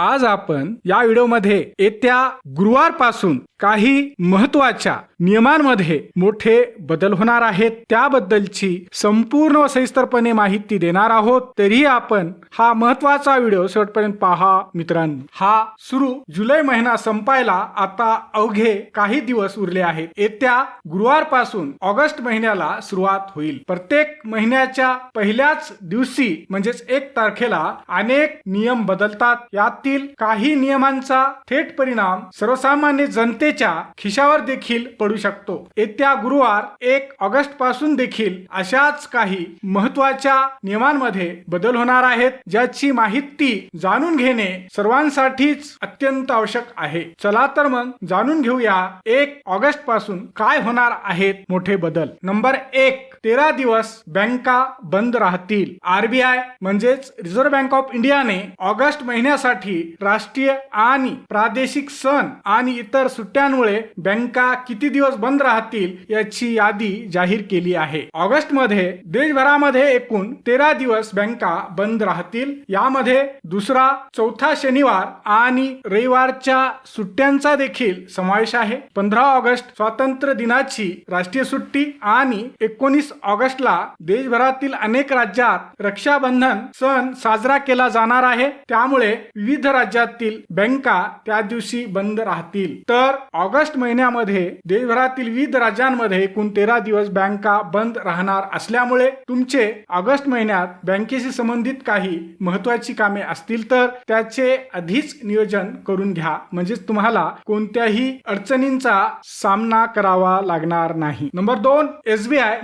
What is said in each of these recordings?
आज आपण या व्हिडिओमध्ये येत्या गुरुवारपासून काही महत्त्वाच्या नियमांमध्ये मोठे बदल होणार आहेत. त्याबद्दलची संपूर्ण व सविस्तरपणे माहिती देणार आहोत. तरीही आपण हा महत्त्वाचा व्हिडिओ शेवटपर्यंत पहा मित्रांनो. हा सुरू जुलै महिना संपायला आता अवघे काही दिवस उरले आहेत. येत्या गुरुवारपासून ऑगस्ट महिन्याला सुरुवात होईल. प्रत्येक महिन्याच्या पहिल्याच दिवशी म्हणजेच एक तारखेला अनेक नियम बदलतात. यातील काही नियमांचा थेट परिणाम सर्वसामान्य जनतेच्या खिशावर देखील पडू शकतो. येत्या गुरुवार एक ऑगस्टपासून देखील अशाच काही महत्त्वाच्या नियमांमध्ये बदल होणार आहेत ज्याची माहिती जाणून घेणे सर्वांसाठीच अत्यंत आवश्यक आहे. चला तर मग जाणून घेऊया एक ऑगस्टपासून काय होणार आहेत मोठे बदल. नंबर एक तेरा दिवस बँका बंद राहतील. आरबीआय म्हणजेच रिझर्व्ह बँक ऑफ इंडियाने ऑगस्ट महिन्यासाठी राष्ट्रीय आणि प्रादेशिक सण आणि इतर सुट्ट्यांमुळे बँका किती दिवस बंद राहतील याची यादी जाहीर केली आहे. ऑगस्टमध्ये देशभरामध्ये एकूण तेरा दिवस बँका बंद राहतील. यामध्ये दुसरा चौथा शनिवार आणि रविवारच्या सुट्ट्यांचा देखील समावेश आहे. पंधरा ऑगस्ट स्वातंत्र्य दिनाची राष्ट्रीय सुट्टी आणि एकोणीस ऑगस्टला देशभरातील अनेक राज्यात रक्षाबंधन सण साजरा केला जाणार आहे. त्यामुळे विविध राज्यातील बँका त्या दिवशी बंद राहतील. तर ऑगस्ट महिन्यामध्ये देशभरातील विविध राज्यांमध्ये एकूण तेरा दिवस बँका बंद राहणार असल्यामुळे तुमचे ऑगस्ट महिन्यात बँकेशी संबंधित काही महत्वाची कामे असतील तर त्याचे आधीच नियोजन करून घ्या. म्हणजेच तुम्हाला कोणत्याही अडचणींचा सामना करावा लागणार नाही. नंबर दोन SBI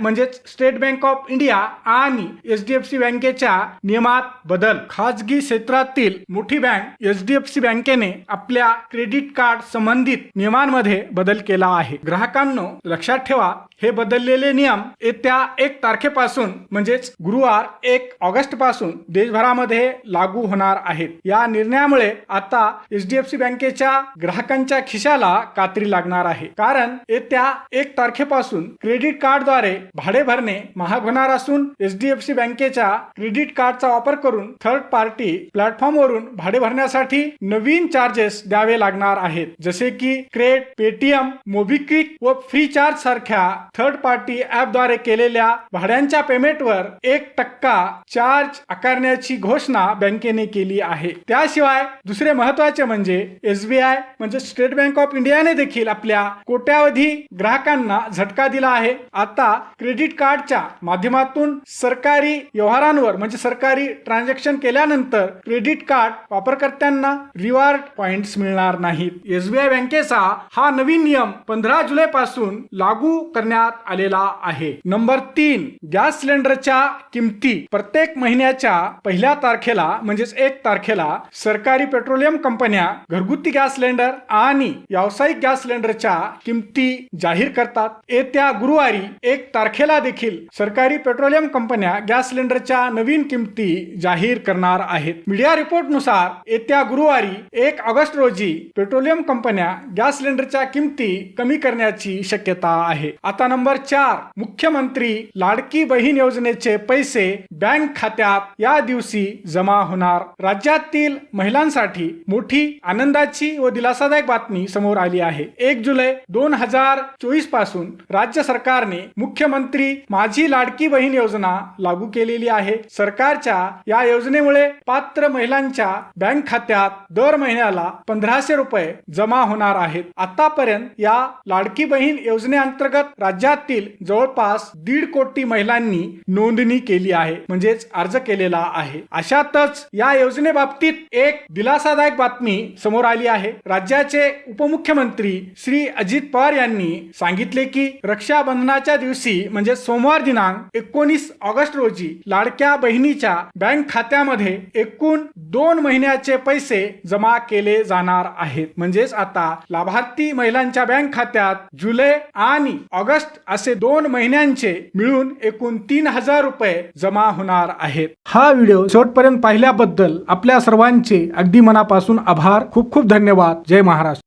state bank of India आणि एच डी एफ सी बँकेच्या नियमात बदल. खाजगी क्षेत्रातील मोठी bank H D F C बँकेने आपल्या क्रेडिट कार्ड संबंधित नियमांमध्ये बदल केला आहे. ग्राहकांनो लक्षात ठेवा हे बदललेले नियम येत्या एक तारखेपासून म्हणजेच गुरुवार एक ऑगस्टपासून देशभरामध्ये लागू होणार आहेत. या निर्णयामुळे आता एच डी एफ सी बँकेच्या ग्राहकांच्या खिशाला कात्री लागणार आहे. कारण येत्या एक तारखेपासून क्रेडिट कार्डद्वारे भाडे भरणे महाग होणार असून एच डी एफ सी बँकेच्या क्रेडिट कार्डचा वापर करून थर्ड पार्टी प्लॅटफॉर्मवरून भाडे भरण्यासाठी नवीन चार्जेस द्यावे लागणार आहेत. जसे की क्रेड पेटीएम मोबिक्विक व फ्री चार्ज सारख्या थर्ड पार्टी ऍपद्वारे केलेल्या भाड्यांच्या पेमेंटवर एक टक्का चार्ज आकारण्याची घोषणा बँकेने केली आहे. त्याशिवाय दुसरे महत्त्वाचे म्हणजे एसबीआय म्हणजे स्टेट बँक ऑफ इंडियाने देखील आपल्या कोट्यावधी ग्राहकांना झटका दिला आहे. आता क्रेडिट कार्डच्या माध्यमातून सरकारी व्यवहारांवर म्हणजे सरकारी ट्रान्झॅक्शन केल्यानंतर क्रेडिट कार्ड वापरकर्त्यांना रिवॉर्ड पॉइंट्स मिळणार नाहीत. एसबीआय बँकेचा हा नवीन नियम पंधरा जुलै पासून लागू करण्यात आलेला आहे. नंबर तीन गॅस सिलेंडरच्या किमती. प्रत्येक महिन्याच्या पहिल्या तारखेला म्हणजेच एक तारखेला सरकारी पेट्रोलियम कंपन्या घरगुती गॅस सिलेंडर आणि व्यावसायिक गॅस सिलेंडरच्या किमती जाहीर करतात. येत्या गुरुवारी एक तारखेला देखील सरकारी पेट्रोलियम कंपन्या गॅस सिलेंडरच्या नवीन किमती जाहीर करणार आहेत. मीडिया रिपोर्टनुसार येत्या गुरुवारी एक ऑगस्ट रोजी पेट्रोलियम कंपन्या गॅस सिलेंडरच्या किमती कमी करण्याची शक्यता आहे. आता नंबर चार मुख्यमंत्री लाडकी बहीण योजनेचे पैसे बँक खात्यात या दिवशी जमा होणार. राज्यातील महिलांसाठी मोठी आनंदाची व दिलासादायक बातमी समोर आली आहे. एक जुलै दोन हजार चोवीसपासून राज्य सरकारने मुख्यमंत्री माझी लाडकी बहीण योजना लागू केलेली आहे. सरकारच्या या योजनेमुळे पात्र महिलांच्या बँक खात्यात दर महिन्याला पंधराशे रुपये जमा होणार आहेत. आतापर्यंत या लाडकी बहीण योजनेअंतर्गत राज्यातील जवळपास दीड कोटी महिलांनी नोंदणी केली आहे म्हणजेच अर्ज केलेला आहे. अशातच या योजनेबाबतीत एक दिलासादायक बातमी समोर आली आहे. राज्याचे उपमुख्यमंत्री श्री अजित पवार यांनी सांगितले की रक्षाबंधनाच्या दिवशी म्हणजे सोमवार दिनांक एकोणीस ऑगस्ट रोजी लाडक्या बहिणीच्या बँक खात्यामध्ये एकूण दोन महिन्याचे पैसे जमा केले जाणार आहेत. म्हणजेच आता लाभार्थी महिलांच्या बँक खात्यात जुलै आणि ऑगस्ट ऑगस्ट असे दोन महिन्यांचे मिळून एकूण तीन हजार रुपये जमा होणार आहेत. हा व्हिडिओ शेवटपर्यंत पाहिल्याबद्दल आपल्या सर्वांचे अगदी मनापासून आभार. खूप खूप धन्यवाद. जय महाराष्ट्र.